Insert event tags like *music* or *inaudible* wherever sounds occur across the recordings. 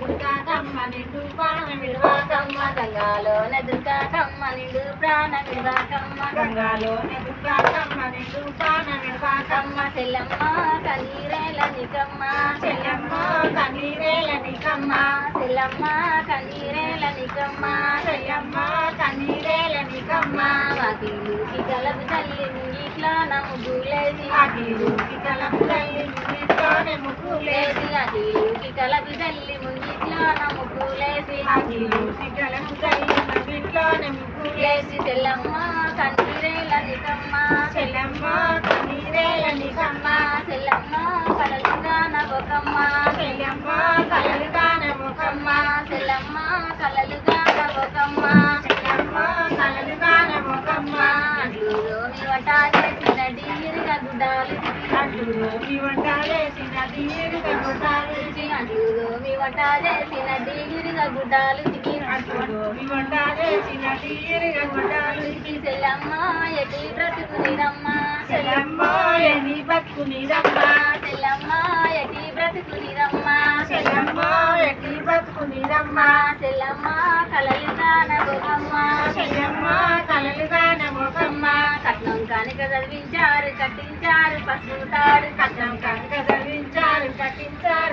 దుర్గాకమ్మ నిండు విడవాకమ్మ దుర్గాకమ్మ నిండు విడవాకమ్మ దుర్గాకమ్మ నిండు విడవాకమ్మ. చెల్లమ్మ కన్నీరేల నికమ్మ. చెల్లమ్మ కన్నీరేల నికమ్మ. చెల్లమ్మ కన్నీరేల నికమ్మ. చెల్లమ్మ కన్నీరేల నికమ్మ. వాకిలుకి కలపు తల్లి ఇట్లా నా ముగ్గులేసి. కలపు తల్లి చెల్లమ్మ కన్నీరేల నికమ్మ చెల్లమ్మ కన్నీరేల నికమ్మ చెల్లమ్మ కలలుగా నా బొకమ్మ చెల్లమ్మ కలలుగాన ముఖమ్మ చెల్లమ్మ కలలుగా నా బొకమ్మ చెల్లమ్మ కలలుగాన ముఖమ్మ అట్లు రోమి వట చేసిన డీరుగా గుడ్డాలు అడ్డు రోగి వంటాలేసిన దీరుగా గుడ్డాలు రోమి వట చేసిన డీరుగా గుడ్డాలు చెల్లమ్మ ఎటి బ్రతుకునిరమ్మ చెల్లమ్మ ఎని బతుకునిరమ్మ చెల్లమ్మ ఎటి బ్రతుకునిరమ్మ చెల్లమ్మ ఎటి బతుకునిరమ్మ చెల్లమ్మ కలలుగా నా బొకమ్మ చెల్లమ్మ కలలుగాన ముఖమ్మ కట్నం కానిక చదివించారు కట్టించారు పసుపు తాడు. కట్నం కనుక చదివించారు కట్టించారు.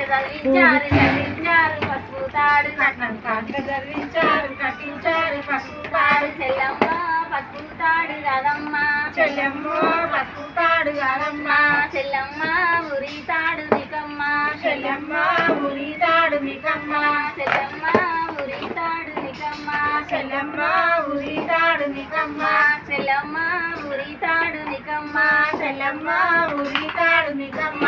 కట్నం చదివించారు కట్టించారు పసుపు తాడు కట్నం కనుక చదివించారు కట్టించారు పసుపు తాడు చెల్లమ్మ పసుపు తాడు కదమ్మ చెల్లమ్మ పసుపు తాడు గారమ్మ చెల్లమ్మ ఉరి తాడు నికమ్మ. చెల్లమ్మ ఉరి తాడు మికమ్మ చెల్లమ్మ ఉరి తాడు నికమ్మ చెల్లమ్మ ఉరి తాడు మికమ్మ చెల్లమ్మ ఉరి తాడు నికమ్మ చెల్లమ్మ ఉరి తాడు మికమ్మ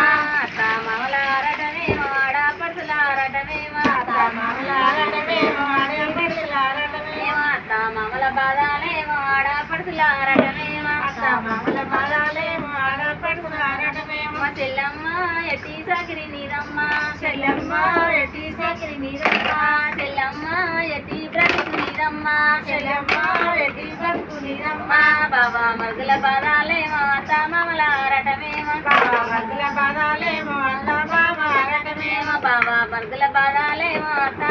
మా చెల్లమ్మ ఎట్టి సకిరి నీరమ్మ చెల్లెమ్మ ఎట్టి సకిరి నీరమ్మ చెల్లమ్మ ఎట్టి బ్రతుకు నీరమ్మ చెల్లెమ్మ ఎట్టి బతుకు నీరమ్మ బాబా మరుగుల బాధాలేమో అత్త మామలారటమేమో బాబా మగ్గుల బాధాలేమో అత్త మామ ఆరటమేమో బాబా మరుగుల బాధాలేమో అత్త.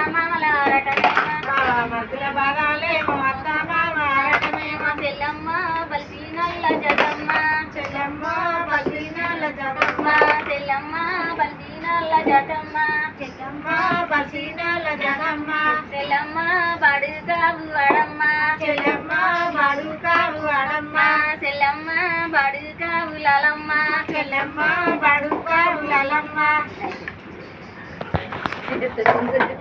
జగమ్మ చెల్లెమ్మ బసీనాల జగమ్మ. చెల్లమ్మ బడుగావు వడమ్మ. చెల్లెమ్మ బడుకావు అడమ్మ మా చెల్లమ్మ బడుగావు లలమ్మ. చెల్లెమ్మ బడుకావు లలమ్మ. *laughs*